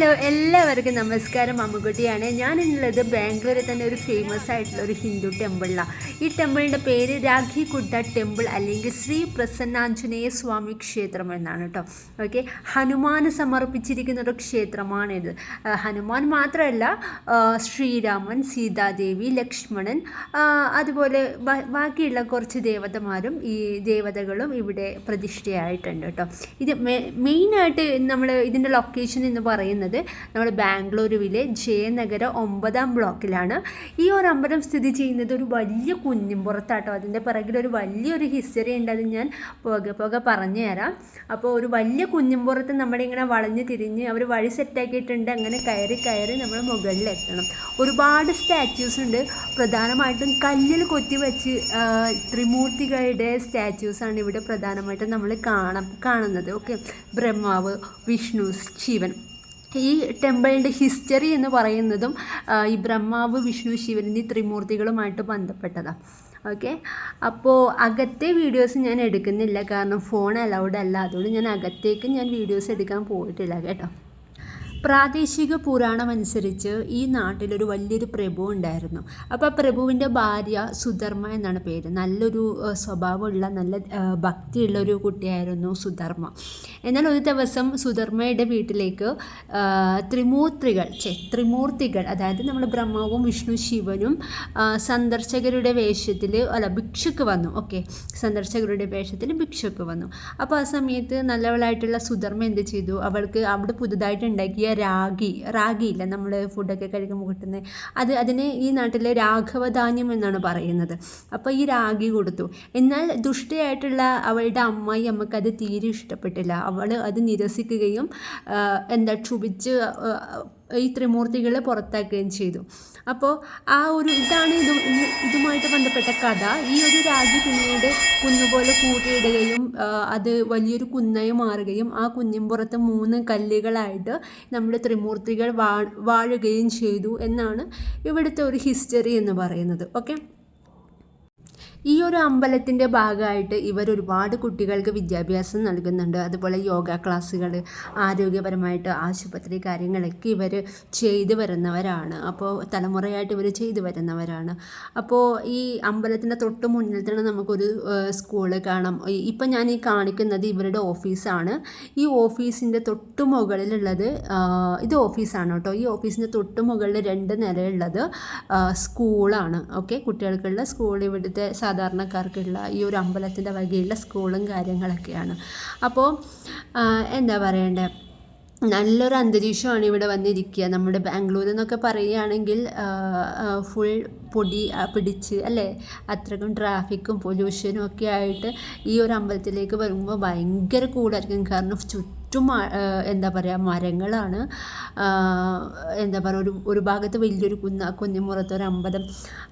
Hello എല്ലാവർക്കും നമസ്കാരം. അമ്മുക്കുട്ടിയാണ് ഞാൻ ഇന്നുള്ളത് ബാംഗ്ലൂരിൽ തന്നെ ഒരു ഫേമസ് ആയിട്ടുള്ള ഒരു ഹിന്ദു ടെമ്പിളിലാണ് ഈ ടെമ്പിളിന്റെ പേര് രാഖി കുഡ ടെമ്പിൾ അല്ലെങ്കിൽ ശ്രീ പ്രസന്നാഞ്ജനേയ സ്വാമി ക്ഷേത്രം എന്നാണ് കേട്ടോ ഓക്കെ ഹനുമാന് സമർപ്പിച്ചിരിക്കുന്ന ഒരു ക്ഷേത്രമാണിത് ഹനുമാൻ മാത്രമല്ല ശ്രീരാമൻ സീതാദേവി ലക്ഷ്മണൻ അതുപോലെ ബാക്കിയുള്ള കുറച്ച് ദേവതമാരും ഈ ദേവതകളും ഇവിടെ പ്രതിഷ്ഠയായിട്ടുണ്ട് കേട്ടോ ഇത് മെയിനായിട്ട് നമ്മൾ ഇതിന്റെ ലൊക്കേഷൻ എന്ന് പറയുന്നത് നമ്മൾ ബാംഗ്ലൂരുവിലെ ജയനഗര ഒമ്പതാം ബ്ലോക്കിലാണ്. ഈ ഒരു അമ്പലം സ്ഥിതി ചെയ്യുന്നത് ഒരു വലിയ കുഞ്ഞിമ്പുറത്താട്ടോ അതിന്റെ പിറകിൽ ഒരു വലിയൊരു ഹിസ്റ്ററി ഉണ്ട് അത് ഞാൻ പോകെ പുക പറഞ്ഞു തരാം. അപ്പോൾ ഒരു വലിയ കുഞ്ഞിമ്പുറത്ത് നമ്മുടെ ഇങ്ങനെ വളഞ്ഞ് തിരിഞ്ഞ് അവർ വഴി സെറ്റാക്കിയിട്ടുണ്ട് അങ്ങനെ കയറി കയറി നമ്മൾ മുകളിലെത്തണം ഒരുപാട് സ്റ്റാച്യൂസ് ഉണ്ട്. പ്രധാനമായിട്ടും കല്ലിൽ കൊത്തി വെച്ച് ത്രിമൂർത്തികളുടെ സ്റ്റാച്യൂസാണ് ഇവിടെ പ്രധാനമായിട്ടും നമ്മൾ കാണാം കാണുന്നത്. ഓക്കെ. ബ്രഹ്മാവ് വിഷ്ണു ശിവൻ. ഈ ടെമ്പിളിന്റെ ഹിസ്റ്ററി എന്ന് പറയുന്നതും ഈ ബ്രഹ്മാവ് വിഷ്ണു ശിവൻ എന്നീ ത്രിമൂർത്തികളുമായിട്ട് ബന്ധപ്പെട്ടതാണ് ഓക്കെ? അപ്പോൾ അകത്തെ വീഡിയോസ് ഞാൻ എടുക്കുന്നില്ല. കാരണം ഫോൺ അലൗഡ് അല്ല. അതുകൊണ്ട് ഞാൻ അകത്തേക്ക് ഞാൻ വീഡിയോസ് എടുക്കാൻ പോയിട്ടില്ല. കേട്ടോ? പ്രാദേശിക പുരാണമനുസരിച്ച് ഈ നാട്ടിലൊരു വലിയൊരു പ്രഭു ഉണ്ടായിരുന്നു. അപ്പോൾ ആ പ്രഭുവിന്റെ ഭാര്യ സുധർമ്മ എന്നാണ് പേര്. നല്ലൊരു സ്വഭാവമുള്ള നല്ല ഭക്തിയുള്ള ഒരു കുട്ടിയായിരുന്നു സുധർമ്മ. എന്നാൽ ഒരു ദിവസം സുധർമ്മയുടെ വീട്ടിലേക്ക് ത്രിമൂർത്തികൾ ചെ ത്രിമൂർത്തികൾ അതായത് നമ്മൾ ബ്രഹ്മാവും വിഷ്ണു ശിവനും സന്ദർശകരുടെ വേഷത്തിൽ അല്ല ഭിക്ഷുക്ക് വന്നു. ഓക്കെ സന്ദർശകരുടെ വേഷത്തിൽ ഭിക്ഷുക്ക് വന്നു. അപ്പോൾ ആ സമയത്ത് നല്ലവളായിട്ടുള്ള സുധർമ്മ എന്ത് ചെയ്തു? അവൾക്ക് അവിടെ പുതുതായിട്ട് ഉണ്ടാക്കിയ റാഗി ഇല്ല നമ്മൾ ഫുഡൊക്കെ കഴിക്കുമ്പോൾ കിട്ടുന്നത് അത് അതിനെ ഈ നാട്ടിലെ രാഘവധാന്യം എന്നാണ് പറയുന്നത്. അപ്പോൾ ഈ രാഗി കൊടുത്തു. എന്നാൽ ദുഷ്ടയായിട്ടുള്ള അവളുടെ അമ്മായി അമ്മയ്ക്ക് അത് തീരെ ഇഷ്ടപ്പെട്ടില്ല. അവൾ അത് നിരസിക്കുകയും എന്താ ക്ഷുഭിച്ച് ഈ ത്രിമൂർത്തികളെ പുറത്താക്കുകയും ചെയ്തു. അപ്പോൾ ആ ഒരു ഇതാണ് ഇത് ഇത് ഇതുമായിട്ട് ബന്ധപ്പെട്ട കഥ. ഈ ഒരു രാജ്യ പിന്നീട് കുന്നുപോലെ കൂട്ടിയിടുകയും അത് വലിയൊരു കുന്നായി മാറുകയും ആ കുഞ്ഞിൻപുറത്ത് മൂന്ന് കല്ലുകളായിട്ട് നമ്മുടെ ത്രിമൂർത്തികൾ വാഴുകയും ചെയ്തു എന്നാണ് ഇവിടുത്തെ ഒരു ഹിസ്റ്ററി എന്ന് പറയുന്നത്. ഓക്കെ? ഈ ഒരു അമ്പലത്തിന്റെ ഭാഗമായിട്ട് ഇവർ ഒരുപാട് കുട്ടികൾക്ക് വിദ്യാഭ്യാസം നൽകുന്നുണ്ട്. അതുപോലെ യോഗ ക്ലാസ്സുകൾ ആരോഗ്യപരമായിട്ട് ആശുപത്രി കാര്യങ്ങളൊക്കെ ഇവർ ചെയ്തു വരുന്നവരാണ്. അപ്പോൾ തലമുറയായിട്ട് ഇവർ ചെയ്തു വരുന്നവരാണ്. അപ്പോൾ ഈ അമ്പലത്തിന്റെ തൊട്ട് മുന്നിൽ തന്നെ നമുക്കൊരു സ്കൂൾ കാണാം. ഇപ്പം ഞാൻ ഈ കാണിക്കുന്നത് ഇവരുടെ ഓഫീസാണ്. ഈ ഓഫീസിന്റെ തൊട്ട് മുകളിലുള്ളത് ഇത് ഓഫീസാണ് കേട്ടോ. ഈ ഓഫീസിന്റെ തൊട്ട് മുകളിൽ രണ്ട് നിലയുള്ളത് സ്കൂളാണ്. ഓക്കെ കുട്ടികൾക്കുള്ള സ്കൂൾ ഇവിടുത്തെ സാധാരണക്കാർക്കുള്ള ഈ ഒരു അമ്പലത്തിന്റെ വകയുള്ള സ്കൂളും കാര്യങ്ങളൊക്കെയാണ്. അപ്പോൾ എന്താ പറയണ്ടേ? നല്ലൊരു അന്തരീക്ഷമാണ് ഇവിടെ വന്നിരിക്കുക. നമ്മുടെ ബാംഗ്ലൂർ എന്നൊക്കെ പറയുകയാണെങ്കിൽ ഫുൾ പൊടി പിടിച്ച് അല്ലേ? അത്രക്കും ട്രാഫിക്കും പൊല്യൂഷനും ഒക്കെ ആയിട്ട് ഈ ഒരു അമ്പലത്തിലേക്ക് വരുമ്പോൾ ഭയങ്കര കൂടായിരിക്കും. കാരണം ചുറ്റും ആ, എന്താ പറയുക മരങ്ങളാണ്. എന്താ പറയുക ഒരു ഒരു ഭാഗത്ത് വലിയൊരു കുന്ന കുഞ്ഞിമുറത്ത് ഒരു അമ്പലം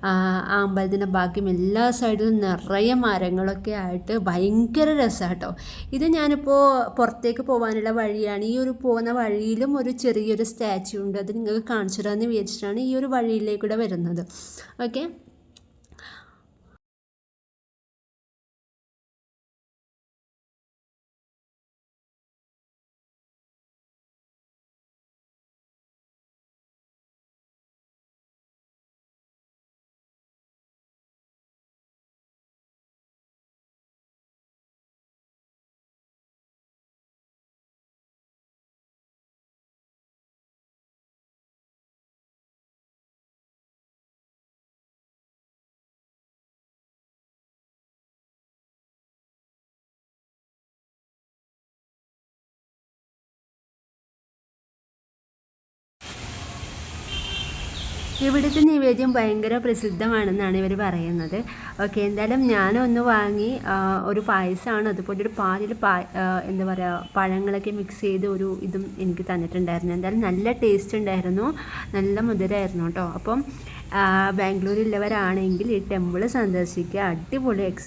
ആ അമ്പലത്തിന്റെ ബാക്കിയും എല്ലാ സൈഡിലും നിറയെ മരങ്ങളൊക്കെ ആയിട്ട് ഭയങ്കര രസമാണ് കേട്ടോ ഇത് ഞാനിപ്പോൾ പുറത്തേക്ക് പോകാനുള്ള വഴിയാണ്. ഈ ഒരു പോകുന്ന വഴിയിലും ഒരു ചെറിയൊരു സ്റ്റാച്യു ഉണ്ട്. അത് നിങ്ങൾക്ക് കാണിച്ചു തരാമെന്ന് വിചാരിച്ചിട്ടാണ് ഈ ഒരു വഴിയിലേക്കൂടെ വരുന്നത്. ഓക്കെ? ഇവിടുത്തെ നിവേദ്യം ഭയങ്കര പ്രസിദ്ധമാണെന്നാണ് ഇവർ പറയുന്നത്. ഓക്കെ എന്തായാലും ഞാനൊന്ന് വാങ്ങി ഒരു പായസമാണ് അതുപോലെ ഒരു പാലിൽ പാ എന്താ പറയുക പഴങ്ങളൊക്കെ മിക്സ് ചെയ്ത് ഒരു ഇതും എനിക്ക് തന്നിട്ടുണ്ടായിരുന്നു. എന്തായാലും നല്ല ടേസ്റ്റ് ഉണ്ടായിരുന്നു. നല്ല മുതിരായിരുന്നു കേട്ടോ. അപ്പം ബാംഗ്ലൂരിലുള്ളവരാണെങ്കിൽ ഈ ടെമ്പിൾ സന്ദർശിക്കുക. അടിപൊളി എക്സ്